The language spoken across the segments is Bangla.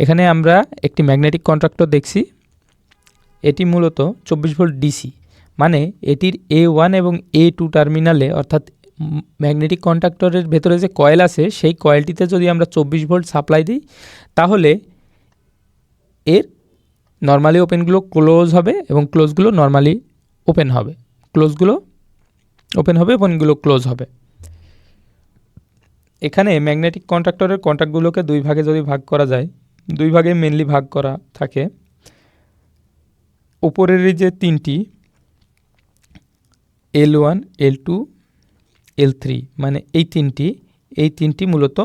এখানে আমরা একটি ম্যাগনেটিক কন্ট্রাক্টর দেখছি। এটি মূলত চব্বিশ ভোল্ট ডিসি মানে এটির এ ওয়ান এবং এ টু টার্মিনালে, অর্থাৎ ম্যাগনেটিক কন্ট্রাক্টরের ভেতরে যে কয়েল আছে, সেই কয়েলটিতে যদি আমরা চব্বিশ ভোল্ট সাপ্লাই দিই, তাহলে এর নর্মালি ওপেনগুলো ক্লোজ হবে এবং ক্লোজগুলো নর্মালি ওপেন হবে। ক্লোজগুলো ওপেন হবে, ওপেনগুলো ক্লোজ হবে। এখানে ম্যাগনেটিক কন্ট্রাক্টরের কন্ট্রাক্টগুলোকে দুই ভাগে যদি ভাগ করা যায় দুই ভাগে মেনলি ভাগ করা থাকে। উপরের যে তিনটি L one L two L three মানে এই তিনটি এই তিনটি মূলত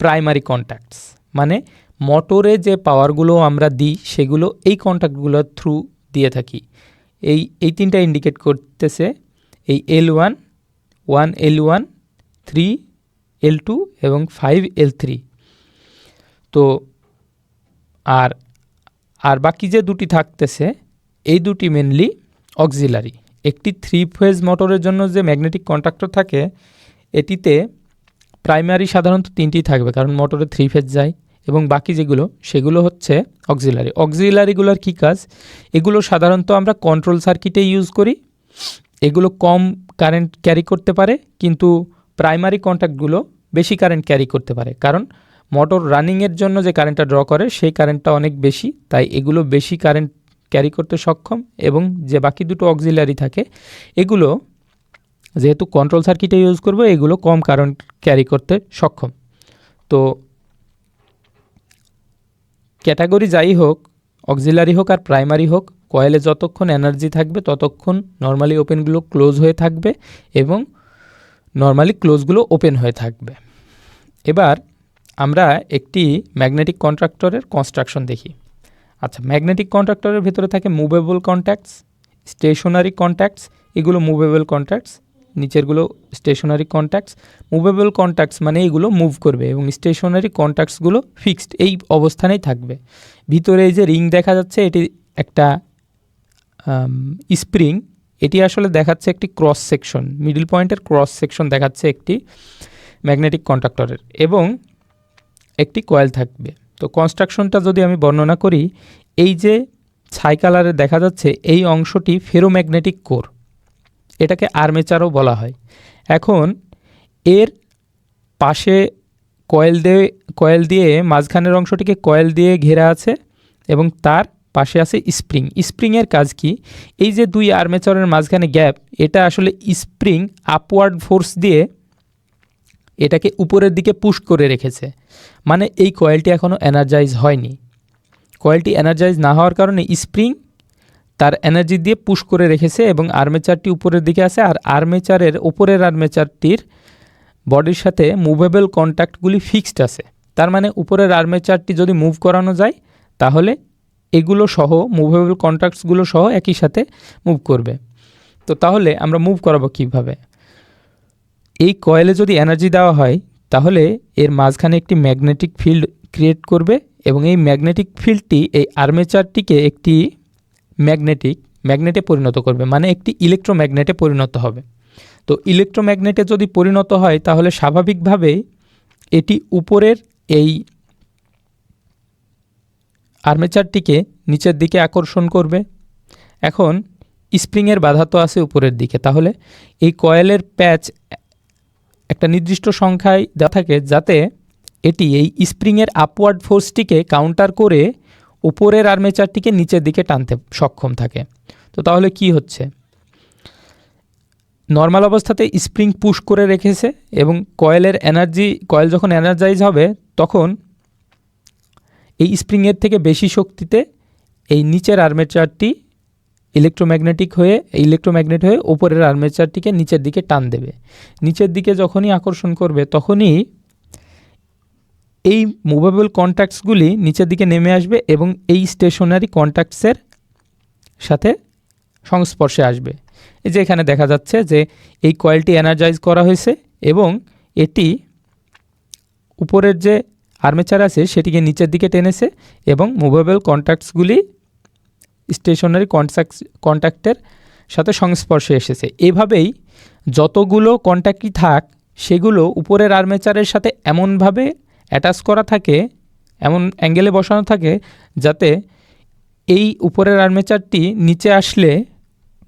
প্রাইমারি কন্ট্যাক্টস মানে মোটরে যে পাওয়ারগুলো আমরা দিই, সেগুলো এই কন্ট্যাক্টগুলোর থ্রু দিয়ে থাকি। এই এই তিনটা ইন্ডিকেট করতেছে এই L one one L one three L two এবং ফাইভ এল থ্রি তো আর আর বাকি যে দুটি থাকতেছে, এই দুটি মেনলি অক্সিলারি একটি থ্রি ফেজ মোটরের জন্য যে ম্যাগনেটিক কন্ট্রাক্টর থাকে, এটিতে প্রাইমারি সাধারণত তিনটি থাকবে, কারণ মোটরে থ্রি ফেজ যায়, এবং বাকি যেগুলো, সেগুলো হচ্ছে অক্সিলারি অক্সিলারিগুলোর কী কাজ? এগুলো সাধারণত আমরা কন্ট্রোল সার্কিটে ইউজ করি, এগুলো কম কারেন্ট ক্যারি করতে পারে, কিন্তু প্রাইমারি কন্ট্যাক্টগুলো বেশি কারেন্ট ক্যারি করতে পারে। কারণ মোটর রানিংয়ের জন্য যে কারেন্টটা ড্র করে, সেই কারেন্টটা অনেক বেশি। তাই এগুলো বেশি কারেন্ট ক্যারি করতে সক্ষম এবং যে বাকি দুটো অক্সিলারি থাকে, এগুলো যেহেতু কন্ট্রোল সার্কিটে ইউজ করব, এগুলো কম কারেন্ট ক্যারি করতে সক্ষম। তো ক্যাটাগরি যাই হোক অক্সিলারি হোক আর প্রাইমারি হোক কয়েলে যতক্ষণ এনার্জি থাকবে, ততক্ষণ নর্মালি ওপেনগুলো ক্লোজ হয়ে থাকবে এবং নর্মালি ক্লোজগুলো ওপেন হয়ে থাকবে। এবার আমরা একটি ম্যাগনেটিক কন্ট্রাক্টরের কনস্ট্রাকশন দেখি। আচ্ছা ম্যাগনেটিক কন্ট্রাক্টরের ভেতরে থাকে মুভেবল কন্ট্যাক্টস স্টেশনারি কন্ট্যাক্টস এগুলো মুভেবল কন্ট্যাক্টস নিচেরগুলো স্টেশনারি কন্ট্যাক্টস মুভেবল কন্ট্যাক্টস মানে এইগুলো মুভ করবে এবং স্টেশনারি কন্ট্যাক্টসগুলো ফিক্সড এই অবস্থানেই থাকবে। ভিতরে এই যে রিং দেখা যাচ্ছে, এটি একটা স্প্রিং এটি আসলে দেখাচ্ছে একটি ক্রস সেকশন মিডিল পয়েন্টের ক্রস সেকশন দেখাচ্ছে একটি ম্যাগনেটিক কন্ট্রাক্টরের এবং একটি কয়েল থাকবে। তো কনস্ট্রাকশনটা যদি আমি বর্ণনা করি, এই যে ছাই কালারে দেখা যাচ্ছে, এই অংশটি ফেরোম্যাগনেটিক কোর এটাকে আর্মেচারও বলা হয়। এখন এর পাশে কয়েল দিয়ে কয়েল দিয়ে, মাঝখানের অংশটিকে কয়েল দিয়ে ঘেরা আছে এবং তার পাশে আছে স্প্রিং স্প্রিংয়ের কাজ কি? এই যে দুই আর্মেচারের মাঝখানে গ্যাপ এটা আসলে স্প্রিং আপওয়ার্ড ফোর্স দিয়ে এটাকে উপরের দিকে পুশ করে রেখেছে। মানে এই কয়েলটি এখনও এনার্জাইজ হয়নি। কয়েলটি এনার্জাইজ না হওয়ার কারণে স্প্রিং তার এনার্জি দিয়ে পুশ করে রেখেছে এবং আর্মেচারটি উপরের দিকে আছে আর আর্মেচারের উপরের আর্মেচারটির বডির সাথে মুভেবল কন্ট্যাক্টগুলি ফিক্সড আছে। তার মানে উপরের আর্মেচারটি যদি মুভ করানো যায়, তাহলে এগুলো সহ মুভেবল কন্ট্যাক্টসগুলো সহ একই সাথে মুভ করবে। তো তাহলে আমরা মুভ করাবো কীভাবে? এই কয়েলে যদি এনার্জি দেওয়া হয় তাহলে এর মাঝখানে একটি ম্যাগনেটিক ফিল্ড ক্রিয়েট করবে এবং এই ম্যাগনেটিক ফিল্ডটি এই আর্মেচারটিকে একটি ম্যাগনেটিক, ম্যাগনেটে পরিণত করবে মানে একটি ইলেকট্রোম্যাগনেটে পরিণত হবে। তো ইলেকট্রোম্যাগনেটে যদি পরিণত হয়, তাহলে স্বাভাবিকভাবেই এটি উপরের এই আর্মেচারটিকে নিচের দিকে আকর্ষণ করবে। এখন স্প্রিংয়ের বাধা তো আছে উপরের দিকে। তাহলে এই কয়েলের প্যাচ একটা নির্দিষ্ট সংখ্যায় দেওয়া থাকে যাতে এটি এই স্প্রিংয়ের আপওয়ার্ড ফোর্সটিকে কাউন্টার করে উপরের আর্মেচারটিকে নিচের দিকে টানতে সক্ষম থাকে। তো তাহলে কি হচ্ছে? নর্মাল অবস্থাতে স্প্রিং পুশ করে রেখেছে এবং কয়েলের এনার্জি কয়েল যখন এনার্জাইজ হবে, তখন এই স্প্রিংয়ের থেকে বেশি শক্তিতে এই নিচের আর্মেচারটি ইলেকট্রোম্যাগনেটিক হয়ে, ইলেকট্রোম্যাগনেট হয়ে ওপরের আর্মেচারটিকে নিচের দিকে টান দেবে। নিচের দিকে যখনই আকর্ষণ করবে, তখনই এই মুভেবল কন্ট্যাক্টসগুলি নিচের দিকে নেমে আসবে এবং এই স্টেশনারি কন্ট্যাক্টসের সাথে সংস্পর্শে আসবে। এই যে এখানে দেখা যাচ্ছে যে এই কয়েলটি এনার্জাইজ করা হয়েছে এবং এটি উপরের যে আর্মেচার আছে, সেটিকে নিচের দিকে টেনেছে এবং মুভেবল কন্ট্যাক্টসগুলি স্টেশনারি কন্ট্যাক্ট কন্ট্যাক্টের সাথে সংস্পর্শে এসেছে। এভাবেই যতগুলো কন্ট্যাক্টই থাক, সেগুলো উপরের আর্মেচারের সাথে এমনভাবে অ্যাটাচ করা থাকে, এমন অ্যাঙ্গেলে বসানো থাকে, যাতে এই উপরের আর্মেচারটি নিচে আসলে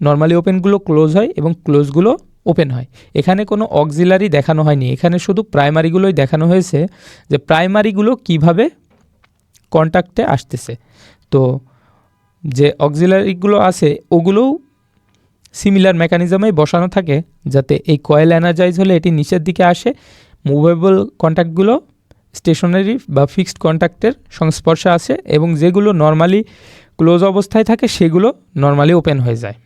নর্মালি ওপেনগুলো ক্লোজ হয় এবং ক্লোজগুলো ওপেন হয়। এখানে কোনো অক্সিলারি দেখানো হয়নি। এখানে শুধু প্রাইমারিগুলোই দেখানো হয়েছে যে প্রাইমারিগুলো কীভাবে কন্ট্যাক্টে আসতেছে। তো যে অক্সিলারিগুলো আছে, ওগুলোও সিমিলার মেকানিজমেই বসানো থাকে যাতে এই কয়েল এনার্জাইজ হলে এটি নিচের দিকে আসে। মুভেবল কন্ট্যাক্টগুলো স্টেশনারি বা ফিক্সড কন্ট্যাক্টের সংস্পর্শে আসে এবং যেগুলো নর্মালি ক্লোজ অবস্থায় থাকে, সেগুলো নর্মালি ওপেন হয়ে যায়।